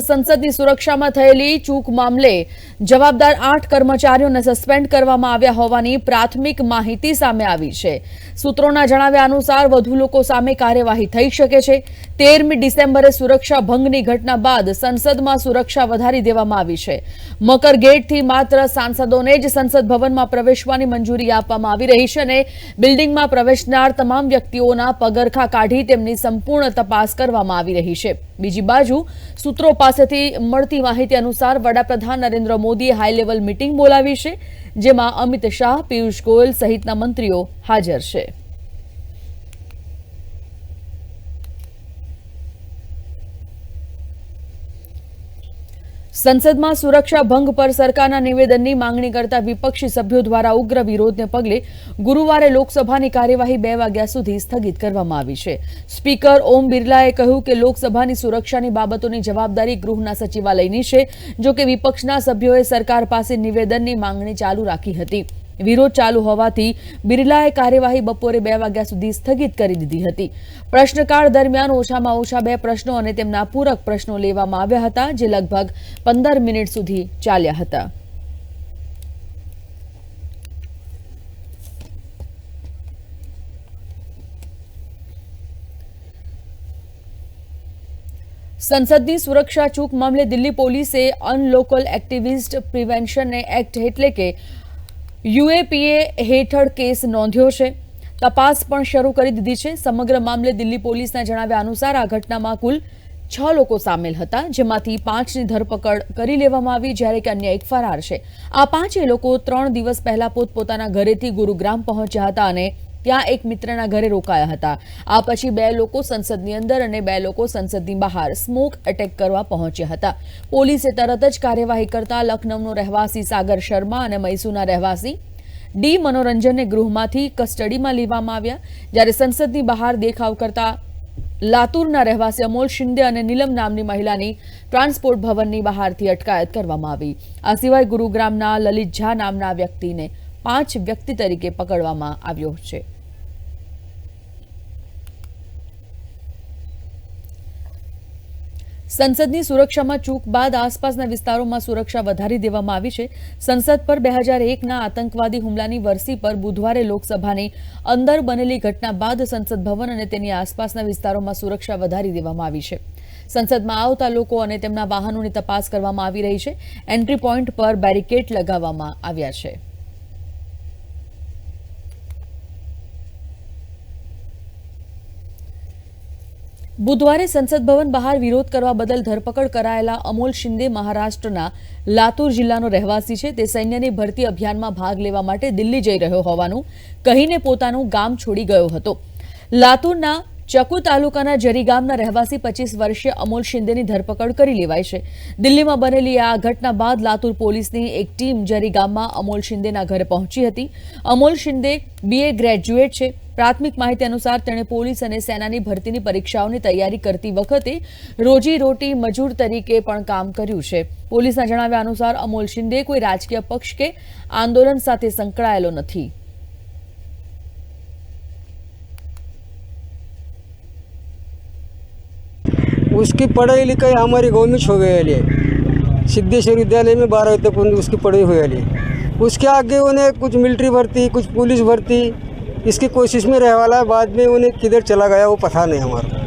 સંસદની સુરક્ષામાં થયેલી ચૂક મામલે જવાબદાર આઠ કર્મચારીઓને સસ્પેન્ડ કરવામાં આવ્યા હોવાની પ્રાથમિક માહિતી સામે આવી છે. સૂત્રોના જણાવ્યા અનુસાર વધુ લોકો સામે કાર્યવાહી થઈ શકે છે. તેરમી ડિસેમ્બરે સુરક્ષા ભંગની ઘટના બાદ સંસદમાં સુરક્ષા વધારી દેવામાં આવી છે. મકર ગેટથી માત્ર સાંસદોને જ સંસદ ભવનમાં પ્રવેશવાની મંજૂરી આપવામાં આવી રહી છે અને બિલ્ડિંગમાં પ્રવેશનાર તમામ વ્યક્તિઓના પગરખા કાઢી તેમની સંપૂર્ણ તપાસ કરવામાં આવી રહી છે. બીજી બાજુ, સૂત્રો પાસેથી મળતી માહિતી અનુસાર વડાપ્રધાન નરેન્દ્ર મોદીએ હાઈ લેવલ મીટિંગ બોલાવી છે, જેમાં અમિત શાહ, પિયુષ ગોયલ સહિતના મંત્રીઓ હાજર છે. સંસદમાં સુરક્ષા ભંગ પર સરકારના નિવેદનની માંગણી કરતા વિપક્ષી સભ્યો દ્વારા ઉગ્ર વિરોધને પગલે ગુરુવારે લોકસભાની કાર્યવાહી બે વાગ્યા સુધી સ્થગિત કરવામાં આવી છે. સ્પીકર ઓમ બિરલાએ કહ્યું કે લોકસભાની સુરક્ષાની બાબતોની જવાબદારી ગૃહના સચિવાલયની છે, જો કે વિપક્ષના સભ્યોએ સરકાર પાસે નિવેદનની માંગણી ચાલુ રાખી હતી. વિરોધ ચાલુ હોવાથી બિરલાએ કાર્યવાહી બપોરે બે વાગ્યા સુધી સ્થગિત કરી દીધી હતી. પ્રશ્નકાળ દરમિયાન ઓછામાં ઓછા બે પ્રશ્નો અને તેમના પૂરક પ્રશ્નો લેવામાં આવ્યા હતા, જે લગભગ પંદર મિનિટ સુધી ચાલ્યા હતા. સંસદની સુરક્ષા ચૂક મામલે દિલ્હી પોલીસે અનલોકલ એક્ટિવિસ્ટ પ્રિવેન્શન એક્ટ એટલે કે યુએપીએ હેઠળ કેસ નોંધ્યો છે. તપાસ પણ શરૂ કરી દીધી છે. સમગ્ર મામલે દિલ્હી પોલીસના જણાવ્યા અનુસાર આ ઘટનામાં કુલ છ લોકો સામેલ હતા, જેમાંથી પાંચની ધરપકડ કરી લેવામાં આવી, જ્યારે કે અન્ય એક ફરાર છે. આ પાંચે લોકો ત્રણ દિવસ પહેલા પોતપોતાના ઘરેથી ગુરુગ્રામ પહોંચ્યા હતા અને ત્યાં એક મિત્રના ઘરે રોકાયા હતા. આ પછી બે લોકો સંસદની અંદર અને બે લોકો સંસદની બહાર સ્મોક એટેક કરવા પહોંચ્યા હતા. પોલીસે તરત જ કાર્યવાહી કરતા લખનૌનો રહેવાસી સાગર શર્મા અને મૈસૂરના રહેવાસી ડી મનોરંજનને ગૃહમાંથી કસ્ટડીમાં લેવામાં આવ્યા. જ્યારે સંસદની બહાર દેખાવ કરતા લાતુરના રહેવાસી અમોલ શિંદે અને નીલમ નામની મહિલાની ટ્રાન્સપોર્ટ ભવનની બહારથી અટકાયત કરવામાં આવી. આ સિવાય ગુરુગ્રામના લલિત ઝા નામના વ્યક્તિને પાંચ વ્યક્તિ તરીકે પકડવામાં આવ્યો છે. સંસદની સુરક્ષામાં ચૂક બાદ આસપાસના વિસ્તારોમાં સુરક્ષા વધારી દેવામાં આવી છે. સંસદ પર બે હજાર એકના આતંકવાદી હુમલાની વરસી પર બુધવારે લોકસભાની અંદર બનેલી ઘટના બાદ સંસદ ભવન અને તેની આસપાસના વિસ્તારોમાં સુરક્ષા વધારી દેવામાં આવી છે. સંસદમાં આવતા લોકો અને તેમના વાહનોની તપાસ કરવામાં આવી રહી છે. એન્ટ્રી પોઈન્ટ પર બેરિકેડ લગાવવામાં આવ્યા છે. બુધવારે સંસદ ભવન બહાર વિરોધ કરવા બદલ ધરપકડ કરાયેલા અમોલ શિંદે મહારાષ્ટ્રના લાતુર જિલ્લાનો રહેવાસી છે. તે સૈન્યની ભરતી અભિયાનમાં ભાગ લેવા માટે દિલ્હી જઈ રહ્યો હોવાનું કહીને પોતાનું ગામ છોડી ગયો હતો. લાતુરના ચકુ તાલુકાના જરી ગામના રહેવાસી પચીસ વર્ષીય અમોલ શિંદેની ધરપકડ કરી લેવાઈ છે. દિલ્હીમાં બનેલી આ ઘટના બાદ લાતુર પોલીસની એક ટીમ જરી ગામમાં અમોલ શિંદેના ઘરે પહોંચી હતી. અમોલ શિંદે બીએ ગ્રેજ્યુએટ છે. પ્રાથમિક માહિતી અનુસાર તેણે પોલીસ અને સેનાની ભરતીની પરીક્ષાઓની તૈયારી કરતી વખતે રોજી રોટી મજૂર તરીકે પણ કામ કર્યું છે. પોલીસના જણાવ્યા અનુસાર અમોલ શિંદે કોઈ રાજકીય પક્ષ કે આંદોલન સાથે સંકળાયેલો નથી. उसकी पढ़ाई लिखाई हमारे गाँव में छो गई है। सिद्धेश्वर विद्यालय में बारह तक उसकी पढ़ाई हुई है। उसके आगे उन्हें कुछ मिलिट्री भर्ती, कुछ पुलिस भर्ती, इसकी कोशिश में रह वाला है। बाद में उन्हें किधर चला गया वो पता नहीं हमारा।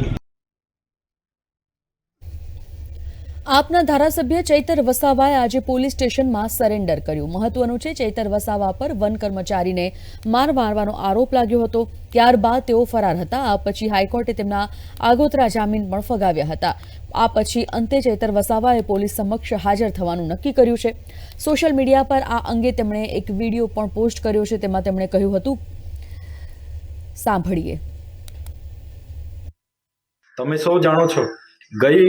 આપના ધારાસભ્ય ચૈતર વસાવાએ આજે પોલીસ સ્ટેશનમાં સરેન્ડર કર્યું. મહત્વનું છે, ચૈતર વસાવા પર વન કર્મચારીને માર મારવાનો આરોપ લાગ્યો હતો. ત્યારબાદ તેઓ ફરાર હતા. આ પછી હાઈકોર્ટે તેમના આગોતરા જામીન પણ ફગાવ્યા હતા. આ પછી અંતે ચૈતર વસાવાએ પોલીસ સમક્ષ હાજર થવાનું નક્કી કર્યું છે. સોશિયલ મીડિયા પર આ અંગે તેમણે એક વીડિયો પણ પોસ્ટ કર્યો છે. તેમાં તેમણે કહ્યું હતું, સાંભળીએ. તમે સૌ જાણો છો, ગઈ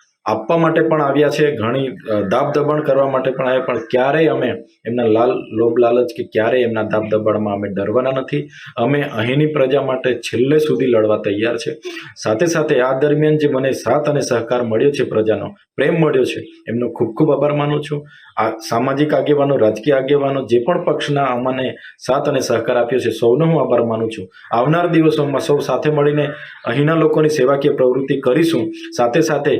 આપવા માટે પણ આવ્યા છે, ઘણી દાબ દબાણ કરવા માટે પણ આવ્યા, પણ ક્યારેય અમે એમના લાલ લોભ લાલચ કે ક્યારેય એમના દાબ દબાણમાં અમે ડરવાના નથી. અમે અહીંની પ્રજા માટે છેલ્લે સુધી લડવા તૈયાર છે. સાથે સાથે આ દરમિયાન જે મને સાથ અને સહકાર મળ્યો છે પ્રજાનો, પ્રેમ મળ્યો છે, એમનો ખૂબ ખૂબ આભાર માનું છું. આ સામાજિક આગેવાનો, રાજકીય આગેવાનો જે પણ પક્ષના અમને સાથ અને સહકાર આપ્યો છે, સૌનો હું આભાર માનું છું. આવનાર દિવસોમાં સૌ સાથે મળીને અહીંના લોકોની સેવાકીય પ્રવૃત્તિ કરીશું. સાથે સાથે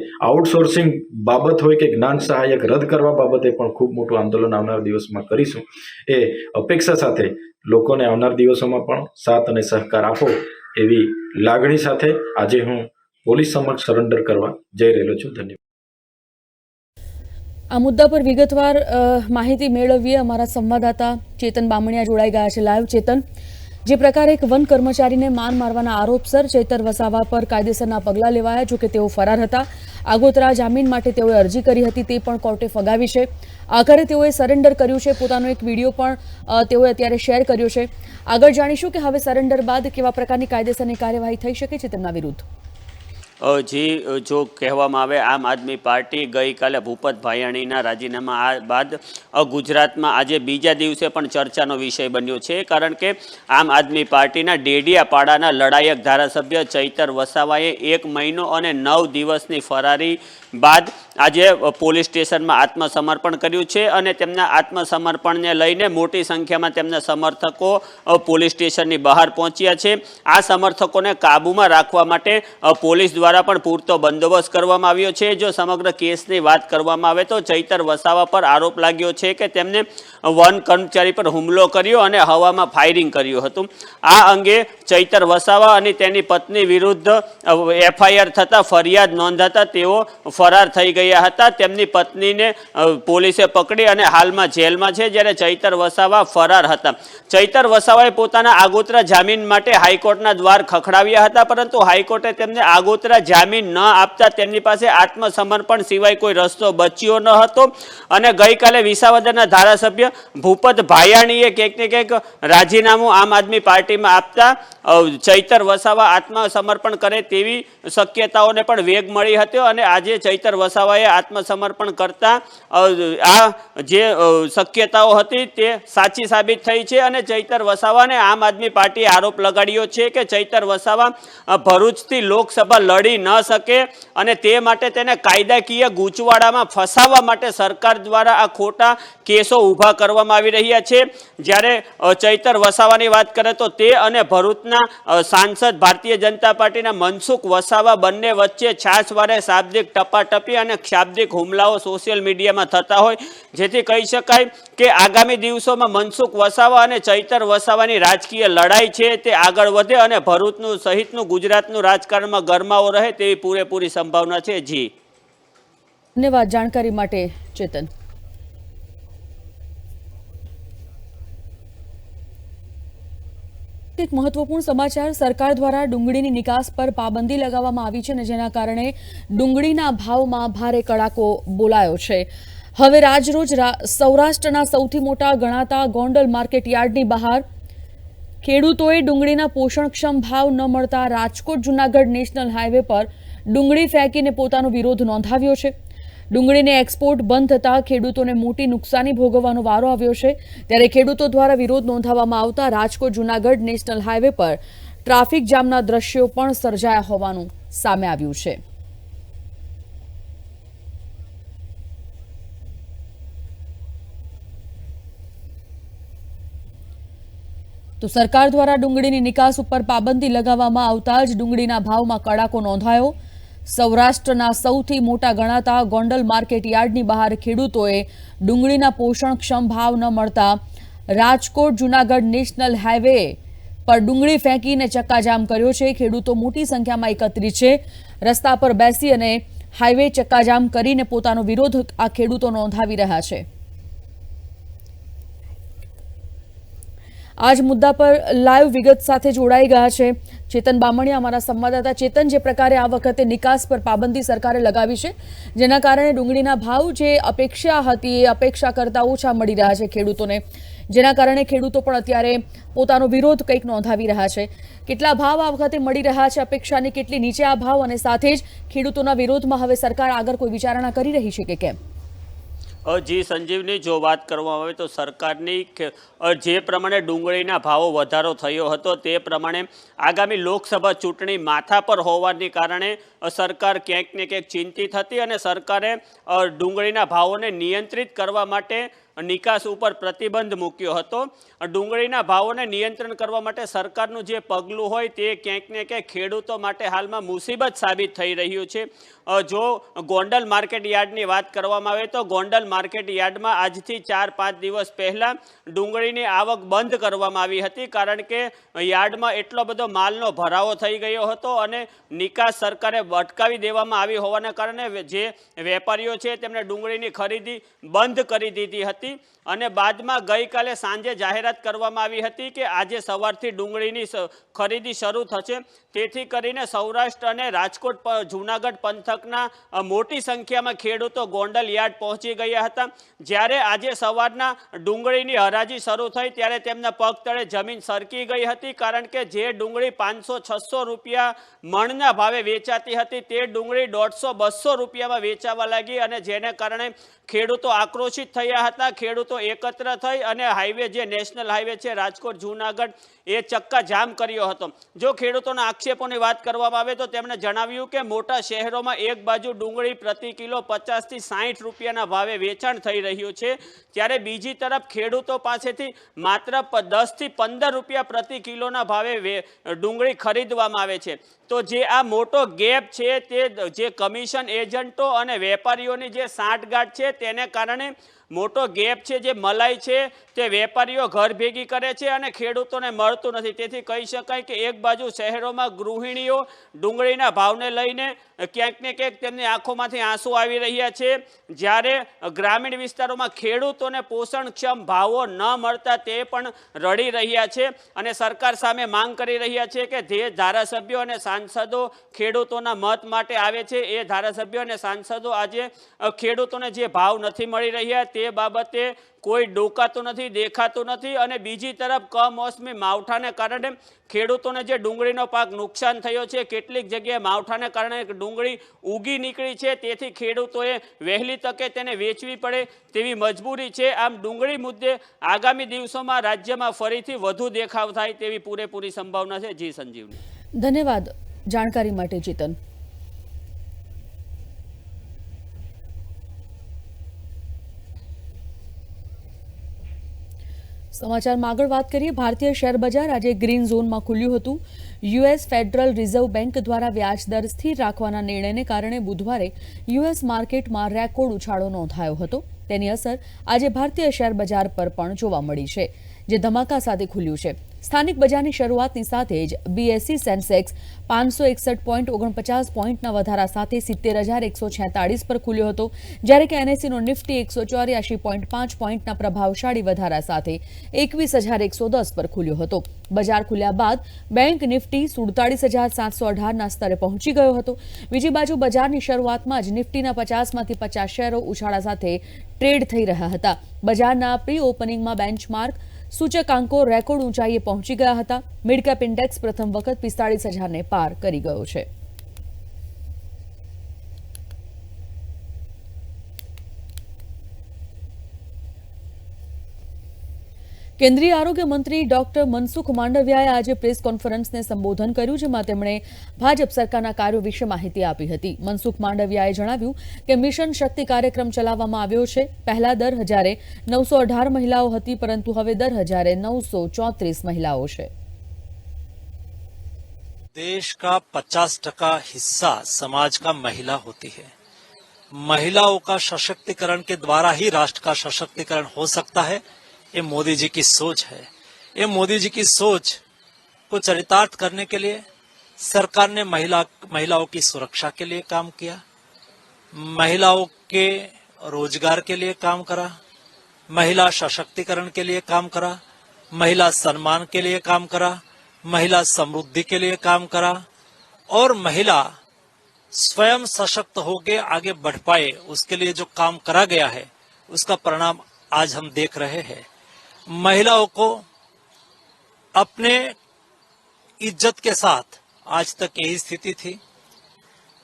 આઉટસોર્સિંગ બાબત હોય કે જ્ઞાન સહાયક રદ કરવા બાબતે પણ ખૂબ મોટું આંદોલન આવનાર દિવસમાં કરીશું. એ અપેક્ષા સાથે લોકોને આવનાર દિવસોમાં પણ સાથ અને સહકાર આપો એવી લાગણી સાથે આજે હું પોલીસ સમક્ષ સરેન્ડર કરવા જઈ રહેલો છું. ધન્યવાદ. આ મુદ્દા પર વિગતવાર માહિતી મેળવીએ અમારા સંવાદદાતા ચેતન બામણિયા જોડાઈ ગયા છે. લાઈવ ચેતન જે પ્રકારે એક વન કર્મચારીને માર મારવાના આરોપસર ચેતર વસાવા પર કાયદેસરના પગલાં લેવાયા જોકે તેઓ ફરાર હતા. આગોતરા જામીન માટે તેઓએ અરજી કરી હતી તે પણ કોર્ટે ફગાવી છે. આખરે તેઓએ સરેન્ડર કર્યું છે. પોતાનો એક વીડિયો પણ તેઓએ અત્યારે શેર કર્યો છે. આગળ જાણીશું કે હવે સરેન્ડર બાદ કેવા પ્રકારની કાયદેસરની કાર્યવાહી થઈ શકે છે તેમના વિરુદ્ધ. જી જો કહેવામાં આવે, આમ આદમી પાર્ટી ગઈકાલે ભૂપત ભાયાણીના રાજીનામા બાદ ગુજરાતમાં આજે બીજા દિવસે પણ ચર્ચાનો વિષય બન્યો છે, કારણ કે આમ આદમી પાર્ટીના ડેડિયાપાડાના લડાયક ધારાસભ્ય ચૈતર વસાવાએ એક મહિનો અને નવ દિવસની ફરારી બાદ આજે પોલીસ સ્ટેશનમાં આત્મસમર્પણ કર્યું છે અને તેમના આત્મસમર્પણને લઈને મોટી સંખ્યામાં તેમના સમર્થકો પોલીસ સ્ટેશનની બહાર પહોંચ્યા છે. આ સમર્થકોને કાબૂમાં રાખવા માટે પોલીસ દ્વારા પણ પૂરતો બંદોબસ્ત કરવામાં આવ્યો છે. જો સમગ્ર કેસની વાત કરવામાં આવે તો ચૈતર વસાવા પર આરોપ લાગ્યો છે કે તેમને વન કર્મચારી પર હુમલો કર્યો અને હવામાં ફાયરિંગ કર્યું હતું. આ અંગે ચૈતર વસાવા અને તેની પત્ની વિરુદ્ધ એફઆઈઆર થતાં ફરિયાદ નોંધાતા તેઓ ફરાર થઈ ગયા હતા. તેમની પત્નીને પોલીસે પકડી અને હાલમાં જેલમાં છે, જ્યારે ચૈતર વસાવા ફરાર હતા. ચૈતર વસાવાએ પોતાના આગોતરા જામીન માટે હાઈકોર્ટના દ્વાર ખખડાવ્યા હતા, પરંતુ હાઈકોર્ટે તેમને આગોતરા જામીન ન આપતા તેમની પાસે આત્મસમર્પણ સિવાય કોઈ રસ્તો બચ્યો ન હતો. અને ગઈકાલે વિસાવદરના ધારાસભ્ય ભૂપત ભાયાણીએ ક્યાંક ને ક્યાંક રાજીનામું આમ આદમી પાર્ટીમાં આપતા ચૈતર વસાવા આત્મસમર્પણ કરે તેવી શક્યતાઓને પણ વેગ મળી હતો અને આજે ચૈતર વસાવાએ આત્મસમર્પણ કરતા આ જે શક્યતાઓ હતી તે સાચી સાબિત થઈ છે અને ચૈતર વસાવાને આમ આદમી પાર્ટીએ આરોપ લગાડ્યો છે કે ચૈતર વસાવા ભરૂચથી લોકસભા લડી ન શકે અને તે માટે તેને કાયદાકીય ગૂંચવાડામાં ફસાવવા માટે સરકાર દ્વારા આ ખોટા કેસો ઊભા કરવામાં આવી રહ્યા છે. જ્યારે ચૈતર વસાવાની વાત કરે તો તે અને ભરૂચના અ, સાંસદ ભારતીય જનતા પાર્ટીના મનસુખ વસાવા બંને વચ્ચે છાસવારે શાબ્દિક ટપાટપી અને શાબ્દિક હુમલાઓ સોશિયલ મીડિયામાં થતા હોય. જેથી કહી શકાય કે આગામી દિવસોમાં મનસુખ વસાવા અને ચૈતર વસાવાની રાજકીય લડાઈ છે તે આગળ વધે અને ભરૂચનું સહિતનું ગુજરાતનું રાજકારણમાં ગરમાવો રહે તેવી પૂરેપૂરી સંભાવના છે. જી. ધન્યવાદ. જાણકારી માટે ચેતન. એક મહત્વપૂર્ણ સમાચાર, સરકાર દ્વારા ડુંગળીની નિકાસ પર પાબંદી લગાવવામાં આવી છે અને જેના કારણે ડુંગળીના ભાવમાં ભારે કડાકો બોલાયો છે. હવે રાજરોજ સૌરાષ્ટ્રના સૌથી મોટા ગણાતા ગોંડલ માર્કેટ યાર્ડની બહાર ખેડૂતોએ ડુંગળીના પોષણક્ષમ ભાવ ન મળતા રાજકોટ જુનાગઢ નેશનલ હાઈવે પર ડુંગળી ફેંકીને પોતાનો વિરોધ નોંધાવ્યો છે. ડુંગળીને એક્સપોર્ટ બંધ થતાં ખેડૂતોને મોટી નુકસાની ભોગવવાનો વારો આવ્યો છે. ત્યારે ખેડૂતો દ્વારા વિરોધ નોંધાવવામાં આવતા રાજકોટ, જૂનાગઢ નેશનલ હાઈવે પર ટ્રાફિક જામના દ્રશ્યો પણ સર્જાયા હોવાનું સામે આવ્યું છે. તો સરકાર દ્વારા ડુંગળીની નિકાસ ઉપર પાબંદી લગાવવામાં આવતા જ ડુંગળીના ભાવમાં કડાકો નોંધાયો. સૌરાષ્ટ્રના સૌથી મોટા ગણાતા ગોંડલ માર્કેટ યાર્ડની બહાર ખેડૂતોએ ડુંગળીના પોષણક્ષમ ભાવ ન મળતા રાજકોટ જુનાગઢ નેશનલ હાઈવે પર ડુંગળી ફેંકીને ચક્કાજામ કર્યો છે. ખેડૂતો મોટી સંખ્યામાં એકત્રિત છે. રસ્તા પર બેસી અને હાઈવે ચક્કાજામ કરીને પોતાનો વિરોધ આ ખેડૂતો નોંધાવી રહ્યા છે. આજ મુદ્દા પર લાઈવ વિગત સાથે જોડાઈ ગયા છે. ચેતન બામણીયા, અમારા સંવાદદાતા ચેતન, જે પ્રકારે આ વખતે નિકાસ પર પાબંદી સરકારે લગાવી છે, જેના કારણે ડુંગળીના ભાવ જે અપેક્ષા હતી એ અપેક્ષા કરતાં ઓછા મળી રહ્યા છે ખેડૂતોને, જેના કારણે ખેડૂતો પણ અત્યારે પોતાનો વિરોધ કંઈક નોંધાવી રહ્યા છે. કેટલા ભાવ આ વખતે મળી રહ્યા છે, અપેક્ષાની કેટલી નીચે આ ભાવ, અને સાથે જ ખેડૂતોના વિરોધમાં હવે સરકાર આગળ કોઈ વિચારણા કરી રહી છે કે કેમ? જી સંજીવની જો વાત કરવામાં આવે તો સરકારની જે પ્રમાણે ડુંગળીના ભાવો વધારો થયો હતો તે પ્રમાણે આગામી લોકસભા ચૂંટણી માથા પર હોવાને કારણે સરકાર ક્યાંક ને ક્યાંક ચિંતિત હતી અને સરકારે ડુંગળીના ભાવોને નિયંત્રિત કરવા માટે નિકાસ ઉપર પ્રતિબંધ મૂક્યો હતો. ડુંગળીના ભાવોને નિયંત્રણ કરવા માટે સરકારનું જે પગલું હોય તે ક્યાંક ને ક્યાંક ખેડૂતો માટે હાલમાં મુસીબત સાબિત થઈ રહ્યું છે. જો ગોંડલ માર્કેટ યાર્ડની વાત કરવામાં આવે તો ગોંડલ માર્કેટ યાર્ડમાં આજથી ચાર પાંચ દિવસ પહેલાં ડુંગળીની આવક બંધ કરવામાં આવી હતી, કારણ કે યાર્ડમાં એટલો બધો માલનો ભરાવો થઈ ગયો હતો અને નિકાસ સરકારે અટકાવી દેવામાં આવી હોવાના કારણે જે વેપારીઓ છે તેમણે ડુંગળીની ખરીદી બંધ કરી દીધી હતી. અને બાદમાં ગઈકાલે સાંજે જાહેરાત કરવામાં આવી હતી કે આજે સવારથી ડુંગળીની ખરીદી શરૂ થશે. તેથી કરીને સૌરાષ્ટ્ર અને રાજકોટ જૂનાગઢ પંથકના મોટી સંખ્યામાં ખેડૂતો ગોંડલ યાર્ડ પહોંચી ગયા હતા. જ્યારે આજે સવારના ડુંગળીની હરાજી શરૂ થઈ ત્યારે તેમના પગ તળે જમીન સરકી ગઈ હતી કારણ કે જે ડુંગળી પાંચસો છસો રૂપિયા મણના ભાવે વેચાતી હતી તે ડુંગળી દોઢસો બસો રૂપિયામાં વેચાવા લાગી અને જેને કારણે ખેડૂતો આક્રોશિત થયા હતા ખેડૂતો એકત્ર થઈ અને હાઈવે જે નેશનલ હાઈવે છે, રાજકોટ, જૂનાગઢ, એ ચક્કા જામ કર્યો હતો. જો ખેડૂતોના આક્ષેપોની વાત કરવામાં આવે તો તેમણે જણાવ્યું કે મોટા શહેરોમાં એક બાજુ ડુંગળી પ્રતિ કિલો પચાસથી સાઠ રૂપિયાના ભાવે વેચાણ થઈ રહ્યું છે, ત્યારે બીજી તરફ ખેડૂતો પાસેથી માત્ર દસથી પંદર રૂપિયા પ્રતિ કિલોના ભાવે ડુંગળી ખરીદવામાં આવે છે. તો જે આ મોટો ગેપ છે તે જે કમિશન એજન્ટો અને વેપારીઓની જે સાંઠગાંઠ છે, તેને કારણે મોટો ગેપ છે, જે મલાઈ છે, તે વેપારીઓ ઘર ભેગી કરે છે અને ખેડૂતોને મળતું નથી. તેથી કહી શકાય કે એક બાજુ શહેરોમાં ગૃહિણીઓ ડુંગળીના ભાવને લઈને ક્યાંક ને ક્યાંક તેમની આંખોમાંથી આંસુ આવી રહ્યા છે. જ્યારે ગ્રામીણ વિસ્તારોમાં ખેડૂતોને પોષણક્ષમ ભાવો ન મળતા તે પણ રડી રહ્યા છે અને સરકાર સામે માંગ કરી રહ્યા છે કે જે ધારાસભ્યો અને સાંસદો ખેડૂતોના મત માટે આવે છે, એ ધારાસભ્યો અને સાંસદો આજે ખેડૂતોને જે ભાવ નથી મળી રહ્યા, તે બાબતે કોઈ ડોકાતું નથી, દેખાતું નથી અને બીજી તરફ કમોસમી માવઠાને કારણે ખેડૂતોને જે ડુંગળીનો પાક નુકસાન થયો છે, કેટલીક જગ્યાએ માવઠાને કારણે ડુંગળી ઉગી નીકળી છે, તેથી ખેડૂતોએ વહેલી તકે તેને વેચવી પડે તેવી મજબૂરી છે. આમ ડુંગળી મુદ્દે આગામી દિવસોમાં રાજ્યમાં ફરીથી વધુ દેખાવ થાય તેવી પૂરેપૂરી સંભાવના છે. જી સંજીવની. ધન્યવાદ. જાણકારી માટે ચેતન. સમાચારમાં આગળ વાત કરીએ. ભારતીય શેર બજાર આજે ગ્રીન ઝોનમાં ખુલ્યું હતું. યુએસ ફેડરલ રિઝર્વ બેંક દ્વારા વ્યાજ દર સ્થિર રાખવાના નિર્ણયને કારણે બુધવારે યુએસ માર્કેટમાં રેકોર્ડ ઉછાળો નોંધાયો હતો. તેની અસર આજે ભારતીય શેર બજાર પર પણ જોવા મળી છે. જે ધમાકા સાથે ખુલ્યું છે. સ્થાનિક બજારની શરૂઆતની સાથે જ બીએસસી સેન્સેક્સ પાંચસો એકસઠ પોઈન્ટ ઓગણપચાસ પોઈન્ટના વધારા સાથે સિત્તેર હજાર એકસો છેતાળીસ પર ખુલ્યો હતો, જ્યારે કે એનએસસીનો નિફ્ટી એકસો ચોર્યાસી પોઈન્ટ પાંચ પોઈન્ટના પ્રભાવશાળી વધારા સાથે એકવીસ હજાર એકસો દસ પર ખુલ્યો હતો. બજાર ખુલ્યા બાદ બેંક નિફ્ટી સુડતાળીસ હજાર સાતસો અઢારના સ્તરે પહોંચી ગયો હતો. બીજી બાજુ બજારની શરૂઆતમાં જ નિફ્ટીના પચાસમાંથી પચાસ શેરો ઉછાળા સાથે ટ્રેડ થઈ રહ્યા હતા. બજારના પ્રી ઓપનિંગમાં બેન્ચમાર્ક સૂચકાંકો રેકોર્ડ ઊંચાઈએ પહોંચી ગયા હતા. મિડ કેપ ઇન્ડેક્સ પ્રથમ વખત પિસ્તાળીસ હજારને પાર કરી ગયો છે. કેન્દ્રીય આરોગ્ય મંત્રી ડોક્ટર મનસુખ માંડવિયાએ આજે પ્રેસ કોન્ફરન્સને સંબોધન કર્યું જેમાં તેમણે ભાજપ સરકારના કાર્યો વિશે માહિતી આપી હતી મનસુખ માંડવિયાએ જણાવ્યું કે મિશન શક્તિ કાર્યક્રમ ચલાવવામાં આવ્યો છે પહેલા દર હજારે નવસો અઢાર મહિલાઓ હતી પરંતુ હવે દર હજારે નવસો ચોત્રીસ મહિલાઓ છે देश का 50 टका हिस्सा समाज का महिला होती है महिलाओं का सशक्तिकरण के द्वारा ही राष्ट्र का सशक्तिकरण हो सकता है ये मोदी जी की सोच है। ये मोदी जी की सोच को चरितार्थ करने के लिए सरकार ने महिला, महिलाओं की सुरक्षा के लिए काम किया, महिलाओं के रोज़गार के लिए काम करा, महिला सशक्तिकरण के लिए काम करा, महिला सम्मान के लिए काम करा, महिला समृद्धि के लिए काम करा और महिला स्वयं सशक्त होके आगे बढ़ पाए, उसके लिए जो काम करा गया है, उसका परिणाम आज हम देख रहे हैं। महिलाओं को अपने इज़्ज़त के साथ, आज तक यही स्थिति थी,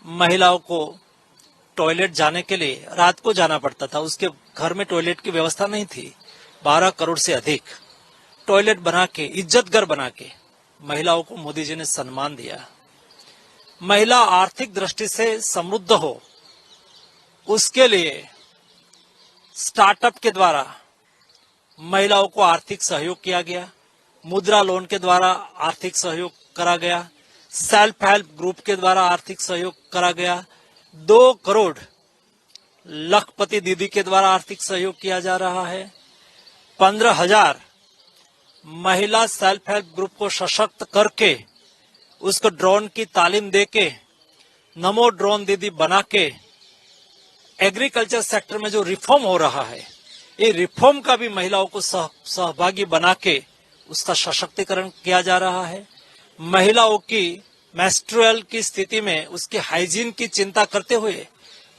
महिलाओं को टॉयलेट जाने के लिए, रात को जाना पड़ता था, उसके घर में टॉयलेट की व्यवस्था नहीं थी, बारह करोड़ से अधिक, टॉयलेट बना के इज़्ज़त घर बना के, महिलाओं को मोदी जी ने सम्मान दिया। महिला आर्थिक दृष्टि से समृद्ध हो, उसके लिए स्टार्टअप के द्वारा महिलाओं को आर्थिक सहयोग किया गया, मुद्रा लोन के द्वारा आर्थिक सहयोग करा गया, सेल्फ हेल्प ग्रुप के द्वारा आर्थिक सहयोग करा गया, दो करोड़ लखपति दीदी के द्वारा आर्थिक सहयोग किया जा रहा है, पंद्रह हज़ार महिला सेल्फ हेल्प ग्रुप को सशक्त करके, उसको ड्रोन की तालीम देके, नमो ड्रोन दीदी बना के एग्रीकल्चर सेक्टर में जो रिफॉर्म हो रहा है ये रिफॉर्म का भी महिलाओं को सह, सहभागी बना के उसका सशक्तिकरण किया जा रहा है। महिलाओं की मेस्ट्रुअल की स्थिति में उसके हाइजीन की चिंता करते हुए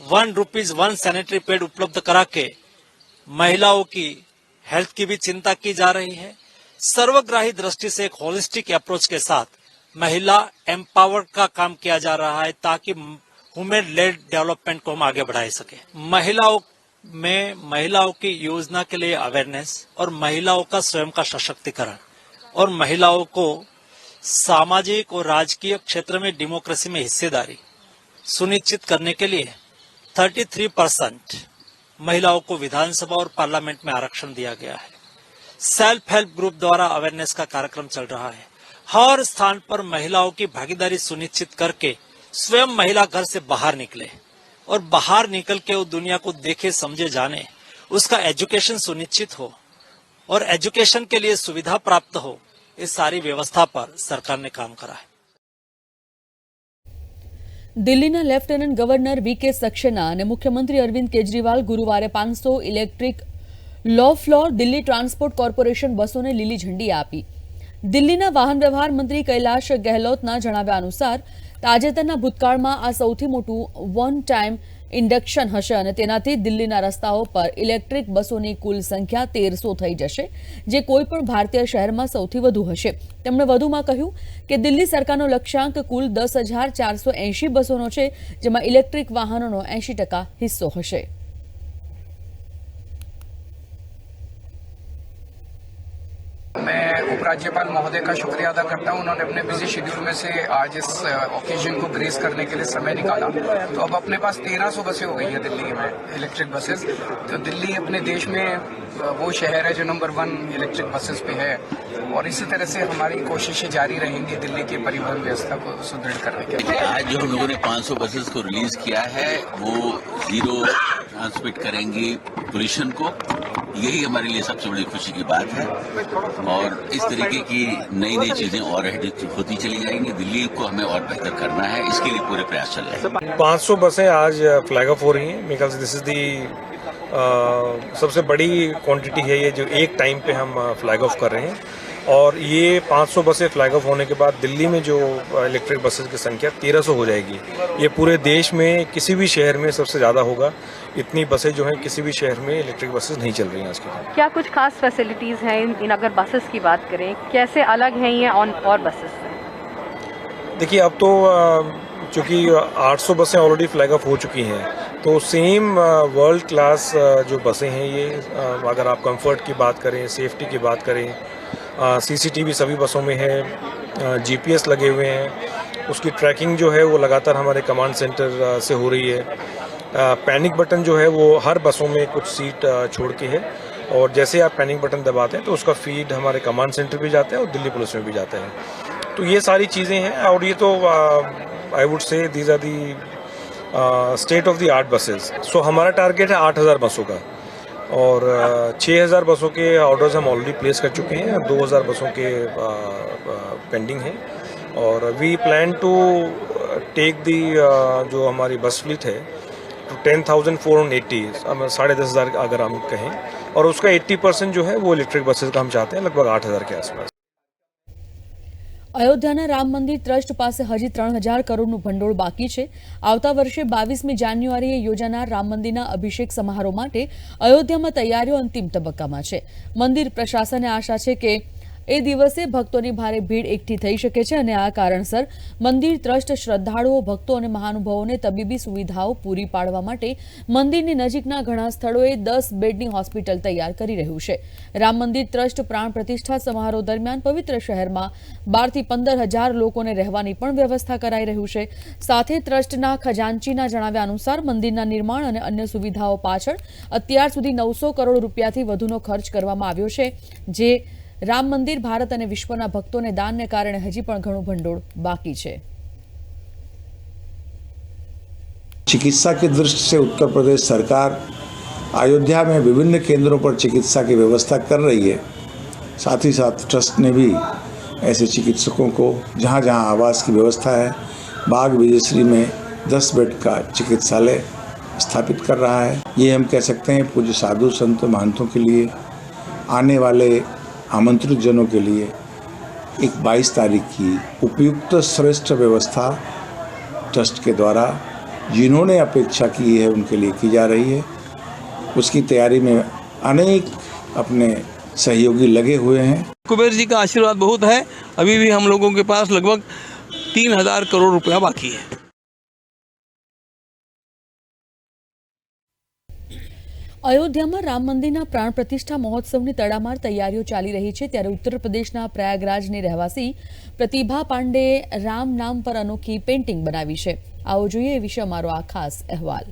one rupees one sanitary pad उपलब्ध करा के महिलाओं की हेल्थ की भी चिंता की जा रही है। सर्वग्राही दृष्टि से एक होलिस्टिक अप्रोच के साथ महिला एम्पावर का काम किया जा रहा है ताकि वुमेन लेड डेवलपमेंट को हम आगे बढ़ा सके। महिलाओं में महिलाओं की योजना के लिए अवेयरनेस और महिलाओं का स्वयं का सशक्तिकरण और महिलाओं को सामाजिक और राजकीय क्षेत्र में डेमोक्रेसी में हिस्सेदारी सुनिश्चित करने के लिए 33 परसेंट महिलाओं को विधानसभा और पार्लियामेंट में आरक्षण दिया गया है। सेल्फ हेल्प ग्रुप द्वारा अवेयरनेस का कार्यक्रम चल रहा है। हर स्थान पर महिलाओं की भागीदारी सुनिश्चित करके स्वयं महिला घर से बाहर निकले। और बाहर निकल के वो दुनिया को देखे समझे जाने उसका एजुकेशन सुनिश्चित हो और एजुकेशन के लिए सुविधा प्राप्त हो इस सारी व्यवस्था पर सरकार ने काम करा है દિલ્હીના લેફ્ટનન્ટ ગવર્નર વી કે સક્સેના અને મુખ્યમંત્રી અરવિંદ કેજરીવાલ ગુરુવારે પાંચસો electric low floor Delhi transport corporation બસોને લીલી ઝંડી આપી દિલ્હીના વાહન વ્યવહાર મંત્રી કૈલાશ ગેહલોતના જણાવ્યા અનુસાર તાજેતરના ભૂતકાળમાં આ સૌથી મોટું વન ટાઈમ ઇન્ડક્શન હશે અને તેનાથી દિલ્હીના રસ્તાઓ પર ઇલેક્ટ્રિક બસોની કુલ સંખ્યા તેરસો થઈ જશે, જે કોઈપણ ભારતીય શહેરમાં સૌથી વધુ હશે. તેમણે વધુમાં કહ્યું કે દિલ્હી સરકારનો લક્ષ્યાંક કુલ દસ હજાર ચારસો એંશી બસોનો છે, જેમાં ઇલેક્ટ્રિક વાહનોનો એંશી ટકા હિસ્સો હશે. मैं उपराज्यपाल महोदय का शुक्रिया अदा करता हूँ। उन्होंने अपने बिज़ी शेड्यूल में से आज इस ओकेजन को ग्रेस करने के लिए समय निकाला। तो अब अपने पास 1300 बसें हो गई है दिल्ली में इलेक्ट्रिक बसेस तो दिल्ली अपने देश में वो शहर है जो नंबर वन इलेक्ट्रिक बसेस पे है। और इसी तरह से हमारी कोशिशें जारी रहेंगी दिल्ली की परिवहन व्यवस्था को सुदृढ़ करने के लिए। आज जो हम लोगों ने 500 बसेस को रिलीज़ किया है। वो ज़ीरो ट्रांसमिट करेंगी पोल्यूशन को। यही हमारे लिए सबसे बड़ी खुशी की बात है। और इस तरीके की नई नई चीज़ें और होती चली जाएँगी। दिल्ली को हमें और बेहतर करना है। इसके लिए पूरे प्रयास चल रहे हैं। 500 बसें आज फ्लैग ऑफ़ हो रही हैं। बिकॉज़ दिस इज़ दी सबसे बड़ी क्वांटिटी है ये, जो एक टाइम पे हम फ्लैग ऑफ़ कर रहे हैं। और ये 500 बसें फ्लैग ऑफ़ होने के बाद दिल्ली में जो इलेक्ट्रिक बसेज की संख्या 1300 हो जाएगी। ये पूरे देश में किसी भी शहर में सबसे ज़्यादा होगा। इतनी बसें जो हैं किसी भी शहर में इलेक्ट्रिक बसेस नहीं चल रही हैं आज के टाइम क्या कुछ खास फैसिलिटीज़ हैं इन, अगर बसेस की बात करें? कैसे अलग हैं ये ऑन और बसेस से देखिए अब तो चूँकि 800 बसें ऑलरेडी फ्लैग ऑफ़ हो चुकी हैं तो सेम वर्ल्ड क्लास जो बसें हैं ये अगर आप कंफर्ट की बात करें सेफ्टी की बात करें सीसीटीवी सभी बसों में है जीपीएस लगे हुए हैं उसकी ट्रैकिंग जो है वो लगातार हमारे कमांड सेंटर से हो रही है। पैनिक बटन जो है वो हर बसों में कुछ सीट छोड़ के है। और जैसे आप पैनिक बटन दबाते हैं तो उसका फ़ीड हमारे कमांड सेंटर भी जाता है और दिल्ली पुलिस में भी जाता है। तो ये सारी चीज़ें हैं और ये तो I would say these are the state of the art buses so हमारा टारगेट है आठ हज़ार बसों का। और छः हज़ार बसों के ऑर्डर्स हम ऑलरेडी प्लेस कर चुके हैं। दो हज़ार बसों के पेंडिंग हैं। और we plan to take the जो हमारी बस फ्लीट है two ten thousand four hundred eighty साढ़े दस हज़ार अगर हम कहें और उसका एट्टी परसेंट जो है वो इलेक्ट्रिक बसेस का हम चाहते हैं लगभग आठ हज़ार के आसपास અયોધ્યાના રામ મંદિર ટ્રસ્ટ પાસે હજી ત્રણ હજાર કરોડનું ભંડોળ બાકી છે આવતા વર્ષે બાવીસમી જાન્યુઆરીએ યોજાનાર રામ મંદિરના અભિષેક સમારોહ માટે અયોધ્યામાં તૈયારીઓ અંતિમ તબક્કામાં છે મંદિર પ્રશાસને આશા છે કે એ દિવસે ભક્તોની ભારે ભીડ એકઠી થઈ શકે છે અને આ કારણસર મંદિર ટ્રસ્ટ શ્રદ્ધાળુઓ, ભક્તો અને મહાનુભાવોને તબીબી સુવિધાઓ પૂરી પાડવા માટે મંદિરની નજીકના ઘણા સ્થળોએ દસ બેડની હોસ્પિટલ તૈયાર કરી રહ્યું છે. રામ મંદિર ટ્રસ્ટ પ્રાણ પ્રતિષ્ઠા સમારોહ દરમિયાન પવિત્ર શહેરમાં બારથી પંદર હજાર લોકોને રહેવાની પણ વ્યવસ્થા કરાઈ રહ્યું છે. સાથે ટ્રસ્ટના ખજાનચીના જણાવ્યા અનુસાર મંદિરના નિર્માણ અને અન્ય સુવિધાઓ પાછળ અત્યાર સુધી નવસો કરોડ રૂપિયાથી વધુનો ખર્ચ કરવામાં આવ્યો છે, જે રામ મંદિર ભારત અને વિશ્વના ભક્તોને દાનને કારણે હજી પણ ઘણું ભંડોળ બાકી છે चिकित्सा की दृष्टि से उत्तर प्रदेश सरकार अयोध्या में विभिन्न केंद्रों पर चिकित्सा की व्यवस्था कर रही है साथ ही साथ ट्रस्ट ने भी ऐसे चिकित्सकों को जहाँ जहाँ आवास की व्यवस्था है बाग विजयश्री में 10 बेड का चिकित्सालय स्थापित कर रहा है ये हम कह सकते हैं पूज्य साधु संत महंतों के लिए आने वाले आमंत्रित जनों के लिए एक 22 तारीख की उपयुक्त श्रेष्ठ व्यवस्था ट्रस्ट के द्वारा जिन्होंने अपेक्षा की है उनके लिए की जा रही है। उसकी तैयारी में अनेक अपने सहयोगी लगे हुए हैं। कुबेर जी का आशीर्वाद बहुत है। अभी भी हम लोगों के पास लगभग तीन हज़ार करोड़ रुपया बाकी है। અયોધ્યામાં રામ મંદિરના પ્રાણ પ્રતિષ્ઠા મહોત્સવની તડામાર તૈયારીઓ ચાલી રહી છે ત્યારે ઉત્તર પ્રદેશના પ્રયાગરાજની રહેવાસી પ્રતિભા પાંડેએ રામ નામ પર અનોખી પેઇન્ટિંગ બનાવી છે. આવો જોઈએ એ વિશે અમારો આ ખાસ અહેવાલ.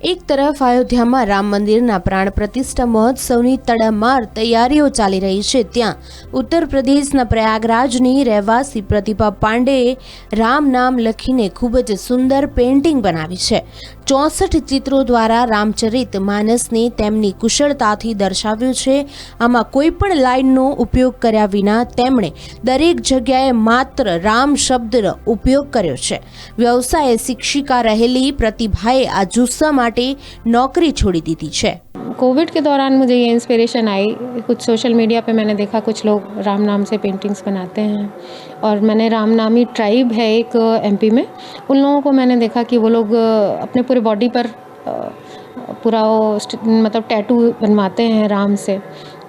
એક તરફ અયોધ્યામાં રામ મંદિરના પ્રાણ પ્રતિષ્ઠા મહોત્સવની તડામાર તૈયારીઓ ચાલી રહી છે, ત્યાં ઉત્તર પ્રદેશના પ્રયાગરાજની રહેવાસી પ્રતિભા પાંડેએ રામ નામ લખીને ખૂબ જ સુંદર પેઇન્ટિંગ બનાવી છે. ચોસઠ ચિત્રો દ્વારા રામચરિત માનસને તેમની કુશળતાથી દર્શાવ્યું છે. આમાં કોઈ પણ લાઇનનો ઉપયોગ કર્યા વિના તેમણે દરેક જગ્યાએ માત્ર રામ શબ્દનો ઉપયોગ કર્યો છે. વ્યવસાયે શિક્ષિકા રહેલી પ્રતિભાએ આ જુસ્સા માટે નોકરી છોડી દીધી છે. कोविड के दौरान मुझे ये इंस्पिरेशन आई। कुछ सोशल मीडिया पे मैंने देखा, कुछ लोग राम नाम से पेंटिंग्स बनाते हैं। और मैंने राम नामी ट्राइब है एक एमपी में। उन लोगों को मैंने देखा कि वो लोग अपने पूरे बॉडी पर पूरा वो मतलब टैटू बनवाते हैं राम से।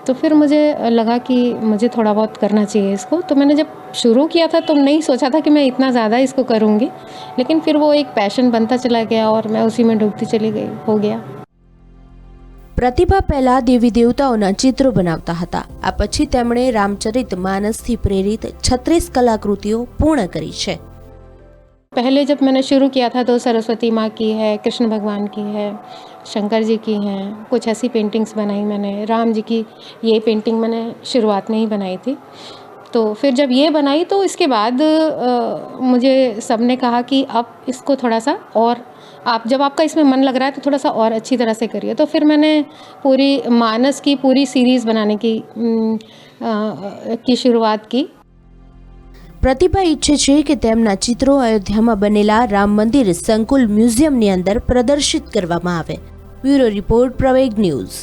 तो फिर मुझे लगा कि मुझे थोड़ा बहुत करना चाहिए इसको। तो मैंने जब शुरू किया था तो नहीं सोचा था कि मैं इतना ज़्यादा इसको करूँगी। लेकिन फिर वो एक पैशन बनता चला गया और मैं उसी में डूबती चली गई, हो गया। પ્રતિભા પહેલા દેવી દેવતાઓના ચિત્રો બનાવતા હતા આ પછી તેમણે રામચરિત માનસથી પ્રેરિત છત્રીસ કલાકૃતિઓ પૂર્ણ કરી છે पहले जब मैंने शुरू किया था तो सरस्वती माँ की है कृष्ण भगवान की है शंकर जी की हैं कुछ ऐसी पेंटिंग्स बनाई मैंने राम जी की ये पेंटिंग मैंने शुरुआत में ही बनाई थी तो फिर जब ये बनाई तो इसके बाद अ, मुझे सबने कहा कि अब इसको थोड़ा सा और आप जब आपका इसमें मन लग रहा है तो थोड़ा सा और अच्छी तरह से करिए तो फिर मैंने पूरी मानस की पूरी सीरीज़ बनाने की अम, अ, की शुरुआत की પ્રતિભા ઈચ્છે છે કે તેમના ચિત્રો અયોધ્યામાં બનેલા રામ મંદિર સંકુલ મ્યુઝિયમની અંદર પ્રદર્શિત કરવામાં આવે બ્યુરો રિપોર્ટ પ્રવેગ ન્યૂઝ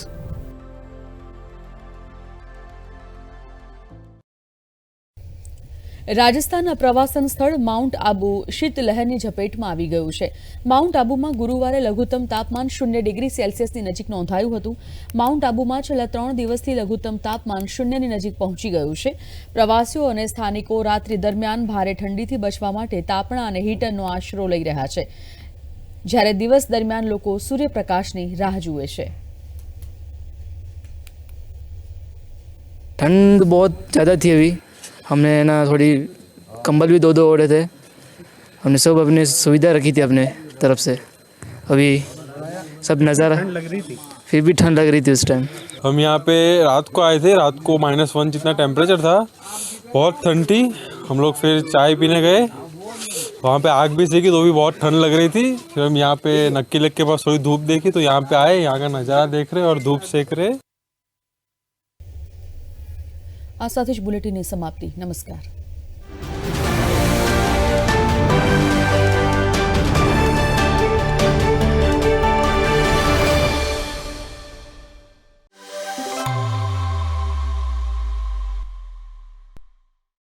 રાજસ્થાનના પ્રવાસન સ્થળ માઉન્ટ આબુ શીતલહેરની ઝપેટમાં આવી ગયું છે માઉન્ટ આબુમાં ગુરુવારે લઘુત્તમ તાપમાન શૂન્ય ડિગ્રી સેલ્સિયસની નજીક નોંધાયું હતું માઉન્ટ આબુમાં છેલ્લા ત્રણ દિવસથી લઘુત્તમ તાપમાન શૂન્યની નજીક પહોંચી ગયું છે પ્રવાસીઓ અને સ્થાનિકો રાત્રિ દરમિયાન ભારે ઠંડીથી બચવા માટે તાપણા અને હીટરનો આશરો લઈ રહ્યા છે જ્યારે દિવસ દરમિયાન લોકો સૂર્યપ્રકાશની રાહ જુએ છે ठंड बहुत ज़्यादा थी अभी हमने ना थोड़ी कंबल भी दो दो ओढ़े थे। हमने सब अपने सुविधा रखी थी अपने तरफ़ से। अभी सब नज़ारा लग रही थी? फिर भी ठंड लग रही थी उस टाइम हम यहाँ पे रात को आए थे रात को माइनस वन जितना टेम्परेचर था बहुत ठंड थी। हम लोग फिर चाय पीने गए। वहाँ पे आग भी सेकी तो भी बहुत ठंड लग रही थी। फिर हम यहाँ पे नक्की लग के पास थोड़ी धूप देखी तो यहाँ पे आए यहाँ का नज़ारा देख रहे और धूप सेक रहे। આ સાથે જ બુલેટિનની સમાપ્તિ. નમસ્કાર.